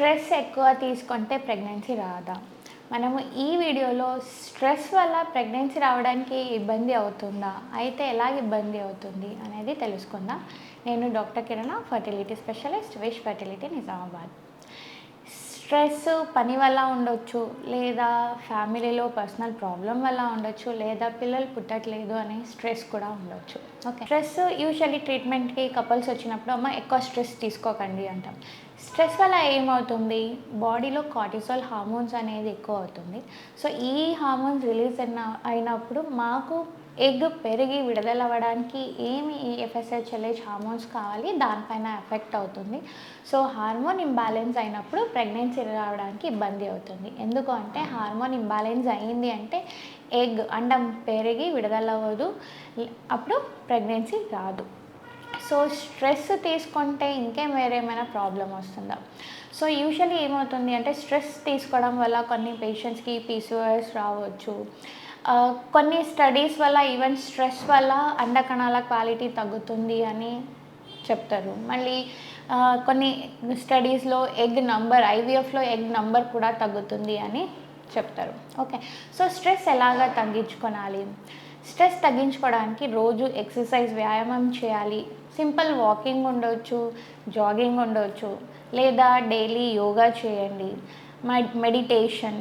Stress ఎక్కువ తీసుకుంటే pregnancy రాదా? మనము ఈ వీడియోలో స్ట్రెస్ వల్ల ప్రెగ్నెన్సీ రావడానికి ఇబ్బంది అవుతుందా? అయితే ఎలా ఇబ్బంది అవుతుంది అనేది తెలుసుకుందాం. నేను doctor Kiran fertility specialist wish fertility Nizamabad. Stress పని వల్ల ఉండొచ్చు లేదా ఫ్యామిలీలో పర్సనల్ ప్రాబ్లం వల్ల ఉండొచ్చు లేదా పిల్లలు పుట్టట్లేదు అనే స్ట్రెస్ కూడా ఉండొచ్చు. ఓకే. స్ట్రెస్ యూజువల్లీ ట్రీట్మెంట్కి కపుల్స్ వచ్చినప్పుడు అమ్మ ఎక్కువ స్ట్రెస్ తీసుకోకండి అంటాం. స్ట్రెస్ వల్ల ఏమవుతుంది? బాడీలో కార్టిసోల్ హార్మోన్స్ అనేది ఎక్కువ అవుతుంది. సో ఈ హార్మోన్స్ రిలీజ్ అయిన అయినప్పుడు మాకు ఎగ్ పెరిగి విడుదల అవ్వడానికి ఏమి ఈ ఎఫ్ఎస్హెచ్ఎల్హెచ్ హార్మోన్స్ కావాలి? దానిపైన ఎఫెక్ట్ అవుతుంది. సో హార్మోన్ ఇంబ్యాలెన్స్ అయినప్పుడు ప్రెగ్నెన్సీ రావడానికి ఇబ్బంది అవుతుంది. ఎందుకు అంటే హార్మోన్ ఇంబ్యాలెన్స్ అయ్యింది అంటే ఎగ్ అండం పెరిగి విడుదల అవ్వదు అప్పుడు ప్రెగ్నెన్సీ రాదు. సో స్ట్రెస్ తీసుకుంటే ఇంకేం వేరేమైనా ప్రాబ్లం వస్తుందా? సో యూజువలీ ఏమవుతుంది అంటే స్ట్రెస్ తీసుకోవడం వల్ల కొన్ని పేషెంట్స్కి పీసీఓఎస్ రావచ్చు. కొన్ని స్టడీస్ వల్ల ఈవెన్ స్ట్రెస్ వల్ల అండకణాల క్వాలిటీ తగ్గుతుంది అని చెప్తారు. మళ్ళీ కొన్ని స్టడీస్లో ఎగ్ నంబర్ ఐవీఎఫ్లో ఎగ్ నంబర్ కూడా తగ్గుతుంది అని చెప్తారు. ఓకే. సో స్ట్రెస్ ఎలాగా తగ్గించుకోవాలి స్ట్రెస్ తగ్గించుకోవడానికి రోజు ఎక్సర్సైజ్ వ్యాయామం చేయాలి. సింపుల్ వాకింగ్ ఉండవచ్చు జాగింగ్ ఉండవచ్చు లేదా డైలీ యోగా చేయండి. మెడిటేషన్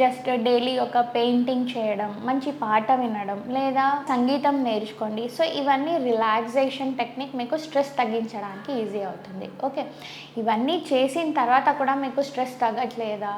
జస్ట్ డైలీ ఒక పెయింటింగ్ చేయడం మంచి పాట వినడం లేదా సంగీతం నేర్చుకోండి. సో ఇవన్నీ రిలాక్సేషన్ టెక్నిక్ మీకు స్ట్రెస్ తగ్గించడానికి ఈజీ అవుతుంది. ఓకే? ఇవన్నీ చేసిన తర్వాత కూడా మీకు స్ట్రెస్ తగ్గట్లేదా?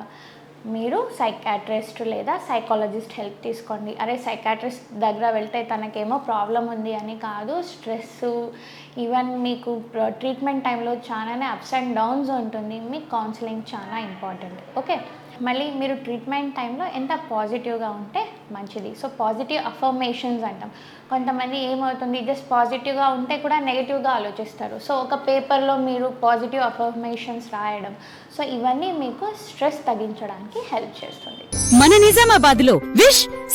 మీరు సైకాట్రిస్ట్ లేదా సైకాలజిస్ట్ హెల్ప్ తీసుకోండి. అరే సైకాట్రిస్ట్ దగ్గర వెళ్తే తనకేమో ప్రాబ్లం ఉంది అని కాదు. స్ట్రెస్ ఈవెన్ మీకు ట్రీట్మెంట్ టైంలో చాలానే అప్స్ అండ్ డౌన్స్ ఉంటుంది. మీకు కౌన్సిలింగ్ చాలా ఇంపార్టెంట్. ఓకే? మళ్ళీ మీరు ట్రీట్మెంట్ టైంలో ఎంత పాజిటివ్గా ఉంటే మంచిది. సో పాజిటివ్ అఫర్మేషన్స్ అంటాం. కొంతమంది ఏమవుతుంది జస్ట్ పాజిటివ్గా ఉంటే కూడా నెగిటివ్గా ఆలోచిస్తారు. సో ఒక పేపర్లో మీరు పాజిటివ్ అఫర్మేషన్స్ రాయడం సో ఇవన్నీ మీకు స్ట్రెస్ తగ్గించడానికి హెల్ప్ చేస్తుంది. మన నిజామాబాద్లో విష్